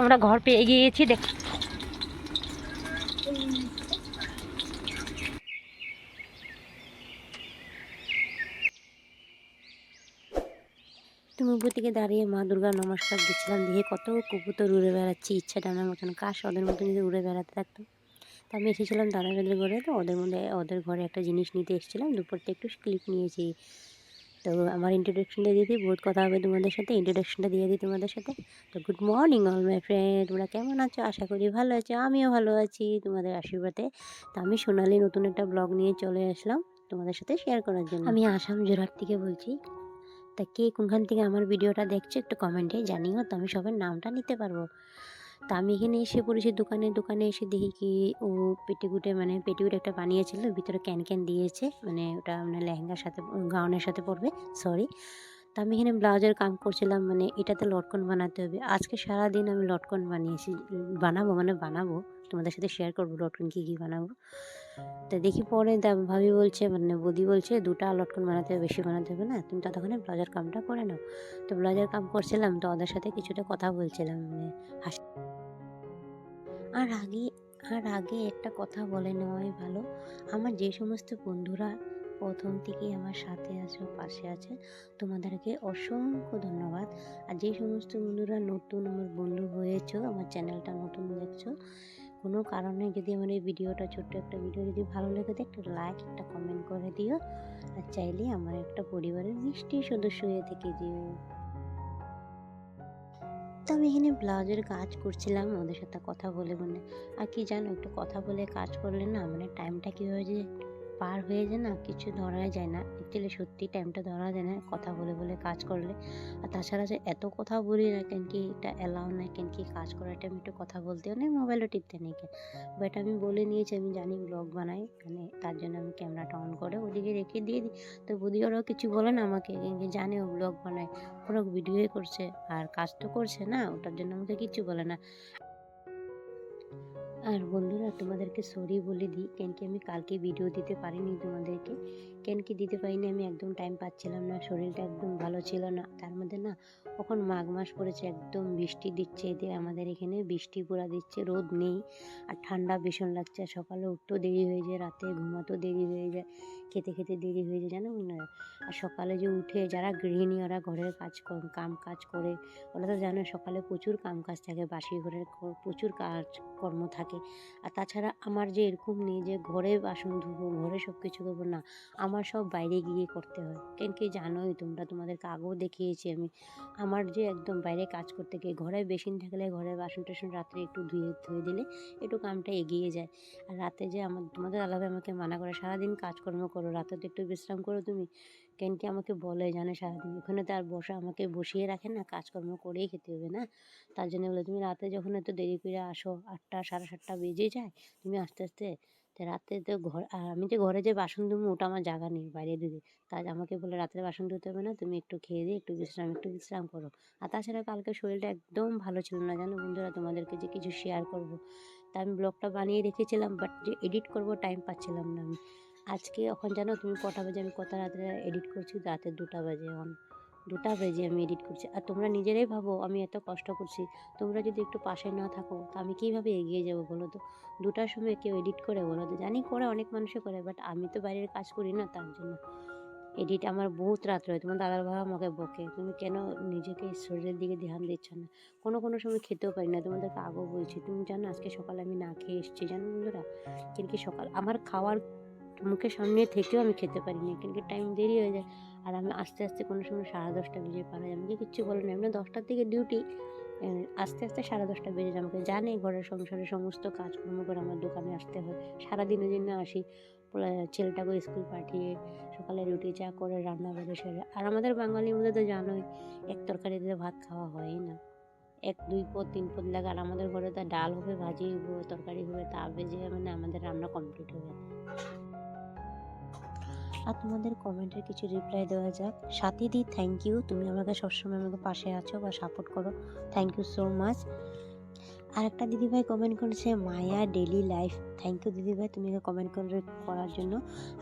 আমরা ঘর পেয়ে গিয়েছি, দেখ। তুমি উপর থেকে দাঁড়িয়ে মা দুর্গা নমস্কার দিচ্ছিলাম দিয়ে কত কবুতর উড়ে বেড়াচ্ছি, ইচ্ছা টানার মতন কাশ ওদের মতন যদি উড়ে বেড়াতে থাকতো। তা আমি এসেছিলাম দাদাদের ঘরে, তো ওদের মধ্যে, ওদের ঘরে একটা জিনিস নিতে এসেছিলাম, দুপুরটা একটু ক্লিপ নিয়েছি। তো আমার ইন্ট্রোডাকশনটা দিয়ে দিই। বহুত কথা হবে তোমাদের সাথে। ইন্ট্রোডাকশনটা দিয়ে দিই তোমাদের সাথে। তো good morning all my friend তোমরা কেমন আছো? আশা করি ভালো আছো। আমিও ভালো আছি তোমাদের আশীর্বাদে। তো আমি সোনালি, নতুন একটা ব্লগ নিয়ে চলে আসলাম তোমাদের সাথে শেয়ার করার জন্য। আমি আসাম জোরহাট থেকে বলছি। তা কে কোনখান থেকে আমার ভিডিওটা দেখছ একটু কমেন্টে জানিও। তো আমি সবার নামটা নিতে পারব। তা আমি এখানে এসে পড়েছি দোকানে দোকানে এসে দেখি কি ও পেটিকুটে মানে পেটিকুট একটা বানিয়েছিল, ভিতরে ক্যান ক্যান দিয়েছে মানে ওটা মানে লেহেঙ্গার সাথে গাউনের সাথে পরবে সরি তা আমি এখানে ব্লাউজের কাম করছিলাম মানে এটাতে লটকন বানাতে হবে। আজকে সারা দিন আমি লটকন বানিয়েছি, বানাবো মানে বানাবো, তোমাদের সাথে শেয়ার করব লটকন কী কী বানাবো। তো দেখি পরে ভাবি বলছে মানে বদি বলছে, দুটা লটকন বানাতে হবে, বেশি বানাতে হবে না, তুমি ততক্ষণে ব্লাউজের কামটা করে নাও। তো ব্লাউজের কাম করছিলাম, তো ওদের সাথে কিছুটা কথা বলছিলাম মানে হাসি আর আগে আর আগে একটা কথা বলে নেওয়াই ভালো। আমার যে সমস্ত বন্ধুরা প্রথম থেকেই আমার সাথে আছে পাশে আছে, তোমাদেরকে অসংখ্য ধন্যবাদ। আর যে সমস্ত বন্ধুরা নতুন আমার বন্ধু হয়েছো, আমার চ্যানেলটা নতুন দেখছ, কোনো কারণে যদি আমার এই ভিডিওটা ছোট্ট একটা ভিডিও যদি ভালো লেগে থাকে, একটা লাইক একটা কমেন্ট করে দিও। আর চাইলে আমার একটা পরিবারের মিষ্টি সদস্য হয়ে থেকে যেও। তো আমি এখানে ব্লাউজের কাজ করছিলাম ওদের সাথে কথা বলে বলে। আর কি জানো, একটু কথা বলে কাজ করলে না মানে টাইমটা কীভাবে যে পার হয়ে যায় না, কিছু ধরা যায় না। অ্যাকচুয়ালি সত্যি টাইমটা ধরা যায় না, কথা বলে বলে কাজ করলে। আর তাছাড়া যে এত কথা বলি না কেন কি, এটা অ্যালাউ না কেন কি কাজ করার টাইম একটু কথা বলতেও নেই মোবাইলও টিপতে নেই কেন? বাট আমি বলে নিয়েছি, আমি জানি ব্লগ বানাই মানে তার জন্য আমি ক্যামেরাটা অন করে ওদিকে রেখে দিয়ে দিই। তো বুদ্ধি ওরাও কিছু বলে না আমাকে জানে ও ব্লগ বানায় ওরা ভিডিওই করছে, আর কাজ তো করছে না, ওটার জন্য আমাকে কিচ্ছু বলে না। আর বন্ধুরা, তোমাদেরকে সরি বলে দিই। কেন কি আমি কালকে ভিডিও দিতে পারিনি তোমাদেরকে। কেন কি দিতে পারিনি আমি একদম টাইম পাচ্ছিলাম না, শরীরটা একদম ভালো ছিল না। তার মধ্যে না এখন মাঘ মাস পড়েছে, একদম বৃষ্টি দিচ্ছে এতে আমাদের এখানে, বৃষ্টি পুরা দিচ্ছে, রোদ নেই। আর ঠান্ডা ভীষণ লাগছে, সকালে উঠতেও দেরি হয়ে যায়, রাতে ঘুমাতেও দেরি হয়ে যায়। খেতে খেতে দেরি হয়ে যায়, জানো? না আর সকালে যে উঠে যারা গৃহিণী, ওরা ঘরের কাজ কাম কাজ করে, ওরা তো জানে সকালে প্রচুর কাম কাজ থাকে, বাসি ঘরের প্রচুর কাজ কর্ম থাকে। আর তাছাড়া আমার যে এরকম নেই যে ঘরে বাসন ধুবো, ঘরে সব কিছু করব না, আমার সব বাইরে গিয়ে করতে হয়। কেন কি জানোই, তোমরা তোমাদেরকে আগেও দেখিয়েছি আমি। আমার যে একদম বাইরে কাজ করতে গিয়ে, ঘরে বেসিন থাকলে ঘরে বাসন টাসন রাত্রে একটু ধুয়ে ধুয়ে দিলে একটু কামটা এগিয়ে যায়। আর রাতে যে আমার, তোমাদের আলাদা আমাকে মানা করে সারাদিন কাজকর্ম করো রাতে তো একটু বিশ্রাম করো তুমি। কেন কি আমাকে বলে জানে সারাদিন? ওখানে তো আর বসা, আমাকে বসিয়ে রাখে না, কাজকর্ম করেই খেতে হবে না। তার জন্য বলে, তুমি রাতে যখন এত দেরি করে আসো, আটটা, সাড়ে সাতটা বেজে যায়, তুমি আস্তে আস্তে রাতে তো ঘর আমি যে ঘরে যে বাসন ধুবো, ওটা আমার জায়গা নেই বাইরে ধুতে তাই আমাকে বলে, রাত্রে বাসন ধুতে হবে না, তুমি একটু খেয়ে দিয়ে একটু বিশ্রাম একটু বিশ্রাম করো। আর তাছাড়া কালকে শরীরটা একদম ভালো ছিল না, জানো বন্ধুরা? তোমাদেরকে যে কিছু শেয়ার করব। তা আমি ব্লগটা বানিয়ে রেখেছিলাম বাট যে এডিট করব টাইম পাচ্ছিলাম না আমি। আজকে এখন জানো তুমি কটা বাজে? আমি কত রাত্রে এডিট করছি? রাতে দুটা বাজে এখন। দুটা বেজে আমি এডিট করছি। আর তোমরা নিজেরাই ভাবো, আমি এত কষ্ট করছি। তোমরা যদি একটু পাশে না থাকো, তা আমি কীভাবে এগিয়ে যাব বলো তো? দুটার সময় কেউ এডিট করে বলো তো? জানি করে, অনেক মানুষে করে বাট আমি তো বাইরের কাজ করি না, তার জন্য। এডিট আমার বহুত রাত হয়। তোমার দাদার ভাই আমাকে বকে। তুমি কেন নিজেকে শরীরের দিকে ধ্যান দিচ্ছ না? কোনো কোনো সময় খেতেও পারি না। তোমাদেরকে আগেও বলছি, তুমি জানো আজকে সকালে আমি না খেয়ে এসেছি। জানো বন্ধুরা? কিন্তু সকাল আমার খাওয়ার মুখের সামনে থেকেও আমি খেতে পারি না, কিন্তু টাইম দেরি হয়ে যায়। আর আমি আস্তে আস্তে কোনো সময় সাড়ে দশটা বেজে পারা যায় আমাকে কিচ্ছু বলে না এমনি দশটার থেকে ডিউটি আস্তে আস্তে সাড়ে দশটা বেজে যায়। আমাকে জানে ঘরের সংসারে সমস্ত কাজকর্ম করে আমার দোকানে আসতে হয়। সারাদিনের জন্য আসি। ছেলেটাকে স্কুল পাঠিয়ে সকালে রুটি, চা করে রান্না করে সেরে। আর আমাদের বাঙালির মধ্যে তো জানোই, এক তরকারিতে ভাত খাওয়া হয় না। এক, দুই পদ, তিন পদ লাগে। আর আমাদের ঘরে তো ডাল হবে, ভাজি হবে, তরকারি হবে, তা বেজে মানে আমাদের রান্না কমপ্লিট হয়ে হবে আর তোমাদের কমেন্টের কিছু রিপ্লাই দেওয়া যাক। সাথে দি থ্যাংক ইউ তুমি আমাকে সবসময় আমাকে পাশে আছো বা সাপোর্ট করো। থ্যাংক ইউ সো মাচ আরেকটা দিদিভাই কমেন্ট করেছে, Maya daily life thank you দিদিভাই, তুমি কমেন্ট করে করার জন্য।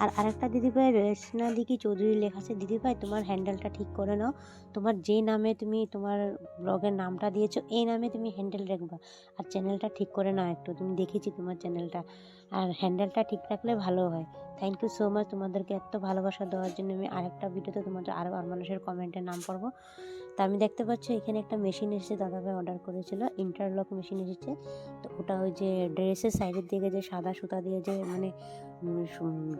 আর আরেকটা দিদিভাই রেশনা দিকি চৌধুরী লেখা আছে, দিদিভাই, তোমার হ্যান্ডেলটা ঠিক করে নাও। তোমার যে নামে তুমি তোমার ব্লগের নামটা দিয়েছ, এই নামে তুমি হ্যান্ডেল রাখবা। আর চ্যানেলটা ঠিক করে নাও একটু, তুমি দেখেছি তোমার চ্যানেলটা আর হ্যান্ডেলটা ঠিক রাখলে ভালো হয়। থ্যাংক ইউ সো মাচ তোমাদেরকে এত ভালোবাসা দেওয়ার জন্য আমি আরেকটা ভিডিওতে তোমাদের আরও আর মানুষের কমেন্টের নাম পড়ব। তা আমি দেখতে পাচ্ছি এখানে একটা মেশিন এসেছে, দাদাভাই অর্ডার করেছিল ইন্টারলক মেশিন এসেছে। তো ওটা ওই যে ড্রেসের সাইডের দিকে যে সাদা সুতা দিয়ে যে মানে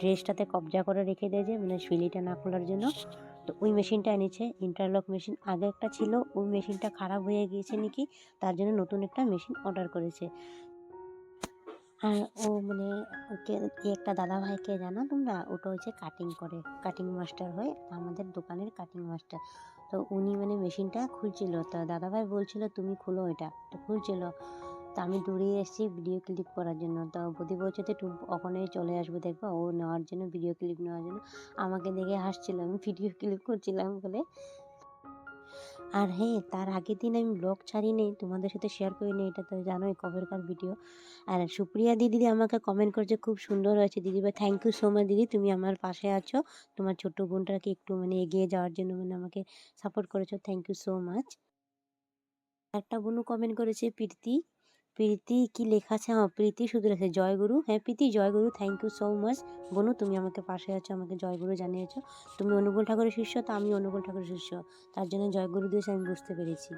ড্রেসটাতে কবজা করে রেখে দেয় যে মানে শিলিটা না খোলার জন্য। তো ওই মেশিনটা এনেছে ইন্টারলক মেশিন আগে একটা ছিল, ওই মেশিনটা খারাপ হয়ে গিয়েছে নাকি, তার জন্য নতুন একটা মেশিন অর্ডার করেছে। আর ও মানে ওকে একটা দাদা ভাইকে জানো তোমরা, ওটা হচ্ছে কাটিং করে কাটিং মাস্টার হয়, আমাদের দোকানের কাটিং মাস্টার তো উনি মানে মেশিনটা খুলছিল। তো দাদাভাই বলছিল, তুমি খুলো এটা। তো খুলছিল। তো আমি দূরে এসেছি ভিডিও ক্লিপ করার জন্য। তো বৌদি বলছে যে একটু ওখানেই চলে আসব দেখব। ও নেওয়ার জন্য ভিডিও ক্লিপ নেওয়ার জন্য। আমাকে দেখে হাসছিল। আমি ভিডিও ক্লিপ করছিলাম বলে আর হ্যাঁ তার আগের দিন আমি ব্লগ ছাড়িনি, তোমাদের সাথে শেয়ার করিনি, এটা তো জানোই কবেরকার ভিডিও আর সুপ্রিয়া দিদি আমাকে কমেন্ট করেছে, খুব সুন্দর হয়েছে দিদি ভাই থ্যাংক ইউ সো মাচ দিদি, তুমি আমার পাশে আছো। তোমার ছোট বোনটাকে একটু মানে এগিয়ে যাওয়ার জন্য মানে আমাকে সাপোর্ট করেছ থ্যাংক ইউ সো মাচ একটা বোনও কমেন্ট করেছে, প্রীতি প্রীতি কি লেখা আছে? হ্যাঁ প্রীতি শুধু লেখা, জয়গুরু। হ্যাঁ প্রীতি, জয়গুরু থ্যাংক ইউ সো মাচ বোনু, তুমি আমাকে পাশে আছো, আমাকে জয়গুরু জানিয়েছো। তুমি অনুকূল ঠাকুরের শিষ্য, তো আমি অনুকূল ঠাকুরের শিষ্য। তার জন্য জয়গুরু দিয়েছে, আমি বুঝতে পেরেছি।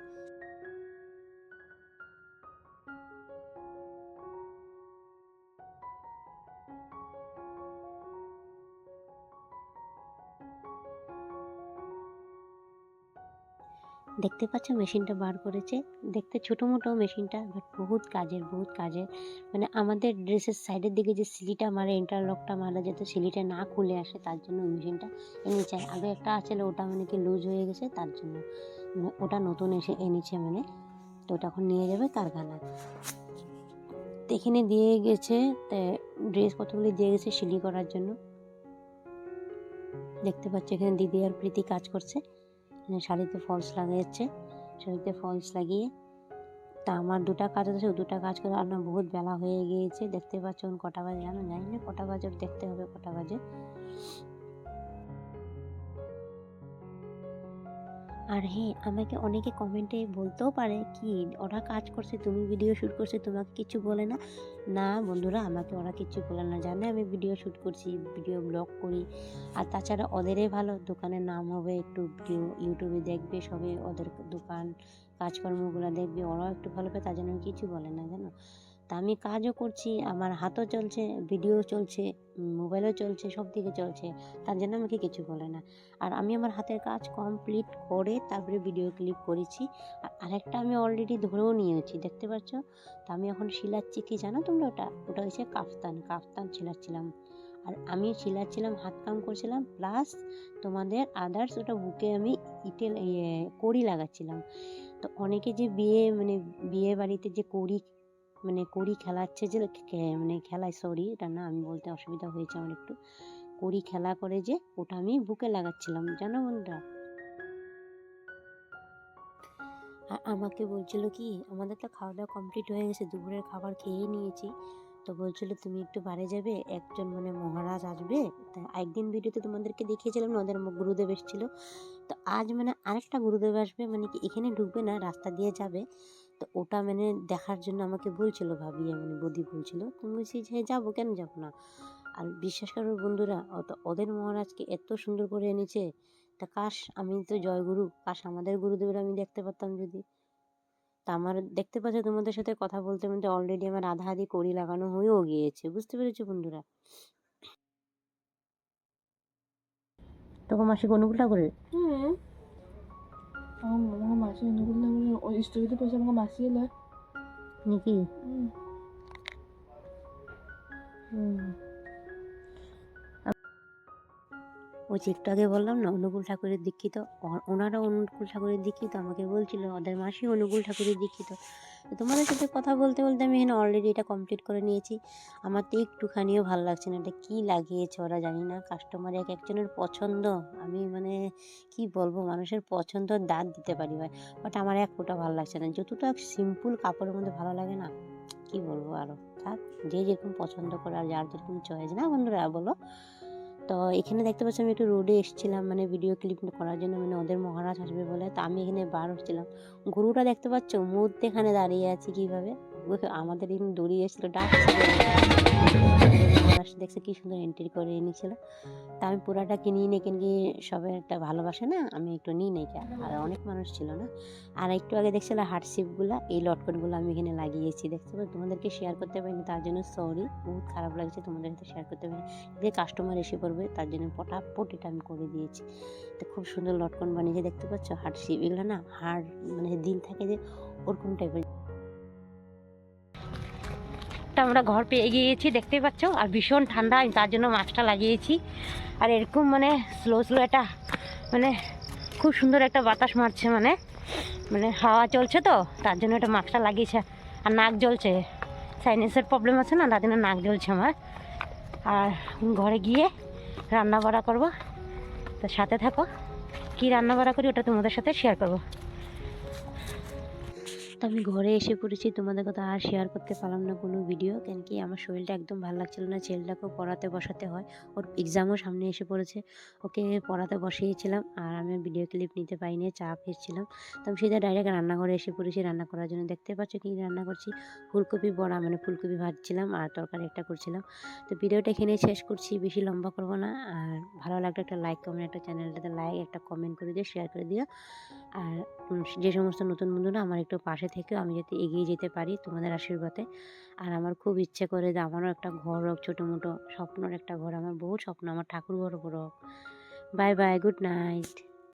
দেখতে পাচ্ছ মেশিনটা বার করেছে। দেখতে ছোটো মোটো মেশিনটা বাট বহুত কাজের বহুত কাজের। মানে আমাদের ড্রেসের সাইডের দিকে যে সিলিটা মারে ইন্টারলকটা মারা যাতে সিলিটা না খুলে আসে, তার জন্য মেশিনটা এনেছে। আগে একটা আছে ওটা মানে কি লুজ হয়ে গেছে, তার জন্য। মানে ওটা নতুন এসে এনেছে মানে। তো ওটা এখন নিয়ে যাবে কারখানায়। তো এখানে দিয়ে গেছে ড্রেস কতগুলি দিয়ে গেছে সিলি করার জন্য। দেখতে পাচ্ছ এখানে দিদি আর প্রীতি কাজ করছে। এখানে শাড়িতে ফলস লাগাচ্ছে। শাড়িতে ফলস লাগিয়ে তা আমার দুটা কাজ আছে দুটা কাজ করে আপনার বহুত বেলা হয়ে গিয়েছে। দেখতে পাচ্ছেন কটা বাজে জানো? জানি না কটা বাজে দেখতে হবে কটা বাজে। আর হ্যাঁ আমাকে অনেকে কমেন্টে বলতেও পারে কি ওরা কাজ করছে, তুমি ভিডিও শ্যুট করছে, তোমাকে কিছু বলে না। না বন্ধুরা, আমাকে ওরা কিছু বলে না। জানে আমি ভিডিও শ্যুট করছি ভিডিও ব্লগ করি। আর তাছাড়া ওদেরই ভালো, দোকানের নাম হবে একটু ভিডিও ইউটিউবে দেখবে সবে ওদের দোকান, কাজকর্মগুলো দেখবে, ওরাও একটু ভালো পায়, তার জন্য কিছু বলে না, জানো? তা আমি কাজও করছি, আমার হাতও চলছে, ভিডিও চলছে মোবাইলও চলছে, সব দিকে চলছে, তার জন্য আমাকে কিছু বলে না। আর আমি আমার হাতের কাজ কমপ্লিট করে তারপরে ভিডিও ক্লিপ করেছি, আর আরেকটা আমি অলরেডি ধরেও নিয়েছি, দেখতে পাচ্ছ? তা আমি এখন শিলাচ্ছি কি জানো তোমরা ওটা? ওটা হচ্ছে কাফতান কাফতান শিলাচ্ছিলাম। আর আমি শিলাচ্ছিলাম, হাত কাম করছিলাম প্লাস তোমাদের আদার্স ওটা বুকে আমি ইটেল ইয়ে কড়ি লাগাচ্ছিলাম। তো অনেকে যে বিয়ে মানে বিয়ে বাড়িতে যে কড়ি মানে কড়ি খেলাচ্ছে যে মানে খেলায় সরি এটা না, আমি বলতে অসুবিধা হয়েছে আমার একটু। কড়ি খেলা করে যে, ওটা আমি বুকে লাগাচ্ছিলাম, জানো বন্ধুরা? আমাকে বলছিল কি, আমাদের তো খাওয়া দাওয়া কমপ্লিট হয়ে গেছে, দুপুরের খাবার খেয়ে নিয়েছি। তো বলছিল, তুমি একটু বাড়ি যাবে, একজন মানে মহারাজ আসবে। তা একদিন ভিডিওতে তোমাদেরকে দেখিয়েছিলাম না, ওদের গুরুদেব এসেছিল। তো আজ মানে আরেকটা গুরুদেব আসবে মানে কি এখানে ঢুকবে না, রাস্তা দিয়ে যাবে। তো ওটা মানে দেখার জন্য আমাকে বলছিল ভাবিয়া মানে বদি বলছিল। তুমি বলছি যে যাব কেন যাব না? আর বিশ্বাস করো বন্ধুরা অত ওদের মহারাজকে এত সুন্দর করে এনেছে। তা কাশ আমি তো জয়গুরু কাশ আমাদের গুরুদেবের আমি দেখতে পারতাম যদি। তা আমার দেখতে পাচ্ছ তোমাদের সাথে কথা বলতে বলতে অলরেডি আমার আধা আধি কড়ি লাগানো হয়েও গিয়েছে বুঝতে পেরেছ বন্ধুরা? তোকে মাসিক অনুকূল করে হুম। আমার আমার মাসি অনুকূল নামের ওই স্টোরিতে পয়সা আমাকে মাসি এলে নাকি হুম হুম। ওই ওই যে একটু আগে বললাম না, অনুকূল ঠাকুরের দীক্ষিত। ওনারা অনুকূল ঠাকুরের দীক্ষিত, আমাকে বলছিল ওদের মাসি অনুকূল ঠাকুরের দীক্ষিত। তোমাদের সাথে কথা বলতে বলতে আমি এখানে অলরেডি এটা কমপ্লিট করে নিয়েছি। আমার তো একটুখানিও ভালো লাগছে না, এটা কী লাগিয়েছে ওরা জানি না। কাস্টমার এক একজনের পছন্দ, আমি মানে কি বলব, মানুষের পছন্দ দাঁত দিতে পারি ভাই। বাট আমার এক ফোঁটা ভালো লাগছে না। যতটা সিম্পল কাপড়ের মধ্যে ভালো লাগে না, কি বলব আরও থাক, যে যেরকম পছন্দ করে আর যার যেরকম চয়েস না বন্ধুরা, বলো। তো এখানে দেখতে পাচ্ছি আমি একটু রোডে এসেছিলাম মানে ভিডিও ক্লিপ করার জন্য মানে ওদের মহারাজ আসবে বলে। তো আমি এখানে বার হচ্ছিলাম। গরুটা দেখতে পাচ্ছ মধ্যেখানে দাঁড়িয়ে আছে কীভাবে? আমাদের এখানে দড়িয়ে এসেছিল ডাকছিল মহারাজ দেখছে কি সুন্দর এন্ট্রি করে এনেছিল। তা আমি পুরাটা কিনিয়ে নিয়ে কেন কি সবাই একটা ভালোবাসে না, আমি একটু নিই। নাই আর অনেক মানুষ ছিল না। আর একটু আগে দেখছিল হার্ডশিপগুলো এই লটকনগুলো আমি এখানে লাগিয়েছি। দেখতে পাচ্ছ তোমাদেরকে শেয়ার করতে পারিনি, তার জন্য সরি বহুত খারাপ লাগছে তোমাদের সাথে শেয়ার করতে পারি যে কাস্টমার এসে পড়বে, তার জন্য পটাপট এটা আমি করে দিয়েছি। তো খুব সুন্দর লটকন বানিয়েছে, দেখতে পাচ্ছ? হার্টশিপ এগুলো না হার্ড মানে দিল থাকে যে ওরকম টাইপের তা আমরা ঘর পেয়ে গিয়েছি, দেখতেই পাচ্ছ? আর ভীষণ ঠান্ডা, আমি তার জন্য মাছটা লাগিয়েছি। আর এরকম মানে স্লো স্লো একটা মানে খুব সুন্দর একটা বাতাস মারছে মানে। মানে হাওয়া চলছে তো, তার জন্য একটা মাছটা লাগিয়েছে। আর নাক জ্বলছে। সাইনাসের প্রবলেম আছে না, তার জন্য নাক জ্বলছে আমার। আর ঘরে গিয়ে রান্না বাড়া করব। তো সাথে থাকো। কী রান্না বাড়া করি ওটা তোমাদের সাথে শেয়ার করব। তো আমি ঘরে এসে পড়েছি, তোমাদের কথা আর শেয়ার করতে পারলাম না কোনো ভিডিও কেন কি আমার শরীরটা একদম ভালো লাগছিল না, ছেলেটাকেও পড়াতে বসাতে হয়, ওর এক্সামও সামনে এসে পড়েছে, ওকে পড়াতে বসিয়েছিলাম আর আমি ভিডিও ক্লিপ নিতে পাইনি চা খেয়েছিলাম তো আমি সেটা ডাইরেক্ট রান্নাঘরে এসে পড়েছি, রান্না করার জন্য দেখতে পাচ্ছ কি রান্না করছি, ফুলকপি বড়া মানে ফুলকপি ভাজছিলাম আর তরকারি একটা করছিলাম, তো ভিডিওটা এখানে শেষ করছি, বেশি লম্বা করব না, আর ভালো লাগলে একটা লাইক কমেন্ট একটা চ্যানেলটাতে লাইক একটা কমেন্ট করে দিও শেয়ার করে দিও, আর যে সমস্ত নতুন বন্ধুরা আমার একটু পাশে থেকে আমি যাতে এগিয়ে যেতে পারি তোমাদের আশীর্বাদে। আর আমার খুব ইচ্ছে করে যে আমারও একটা ঘর হোক ছোটো মোটো স্বপ্নর একটা ঘর, আমার বহু স্বপ্ন, আমার ঠাকুর ঘর বড় হোক। Bye bye good night